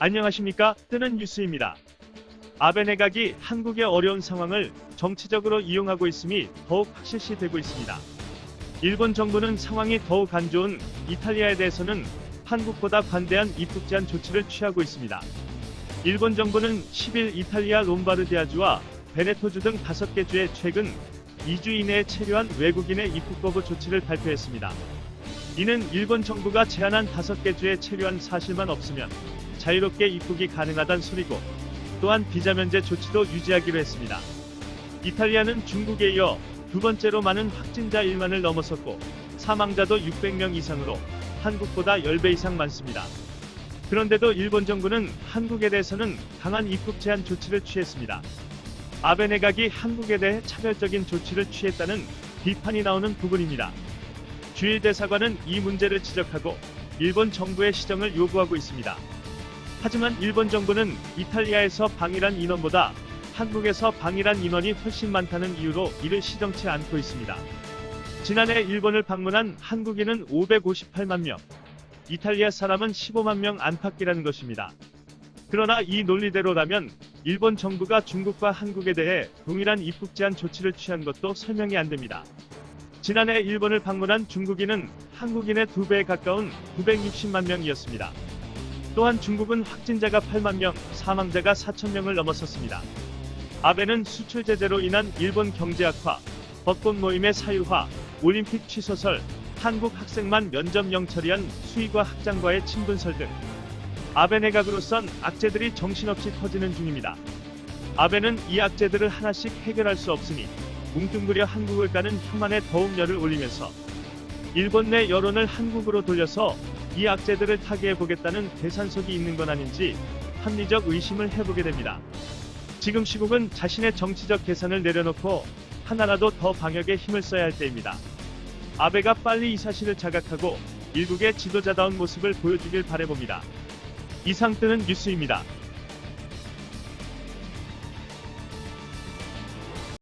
안녕하십니까? 뜨는 뉴스입니다. 아베 내각이 한국의 어려운 상황을 정치적으로 이용하고 있음이 더욱 확실시 되고 있습니다. 일본 정부는 상황이 더욱 안 좋은 이탈리아에 대해서는 한국보다 관대한 입국 제한 조치를 취하고 있습니다. 일본 정부는 10일 이탈리아 롬바르디아주와 베네토주 등 5개 주에 최근 2주 이내에 체류한 외국인의 입국 거부 조치를 발표했습니다. 이는 일본 정부가 제한한 5개 주에 체류한 사실만 없으면 자유롭게 입국이 가능하단 소리고 또한 비자 면제 조치도 유지하기로 했습니다. 이탈리아는 중국에 이어 두 번째로 많은 확진자 1만을 넘어섰고 사망자도 600명 이상으로 한국보다 10배 이상 많습니다. 그런데도 일본 정부는 한국에 대해서는 강한 입국 제한 조치를 취했습니다. 아베 내각이 한국에 대해 차별적인 조치를 취했다는 비판이 나오는 부분입니다. 주일 대사관은 이 문제를 지적하고 일본 정부의 시정을 요구하고 있습니다. 하지만 일본 정부는 이탈리아에서 방일한 인원보다 한국에서 방일한 인원이 훨씬 많다는 이유로 이를 시정치 않고 있습니다. 지난해 일본을 방문한 한국인은 558만 명, 이탈리아 사람은 15만 명 안팎이라는 것입니다. 그러나 이 논리대로라면 일본 정부가 중국과 한국에 대해 동일한 입국 제한 조치를 취한 것도 설명이 안 됩니다. 지난해 일본을 방문한 중국인은 한국인의 두 배에 가까운 960만 명이었습니다. 또한 중국은 확진자가 8만 명, 사망자가 4천 명을 넘어섰습니다. 아베는 수출 제재로 인한 일본 경제 악화, 벚꽃 모임의 사유화, 올림픽 취소설, 한국 학생만 면접령 처리한 수의과 학장과의 친분설 등 아베 내각으로선 악재들이 정신없이 터지는 중입니다. 아베는 이 악재들을 하나씩 해결할 수 없으니 뭉뚱그려 한국을 까는 혐한에 더욱 열을 올리면서 일본 내 여론을 한국으로 돌려서 이 악재들을 타개해 보겠다는 계산속이 있는 건 아닌지 합리적 의심을 해보게 됩니다. 지금 시국은 자신의 정치적 계산을 내려놓고 하나라도 더 방역에 힘을 써야 할 때입니다. 아베가 빨리 이 사실을 자각하고 일국의 지도자다운 모습을 보여주길 바래봅니다. 이상 뜨는 뉴스입니다.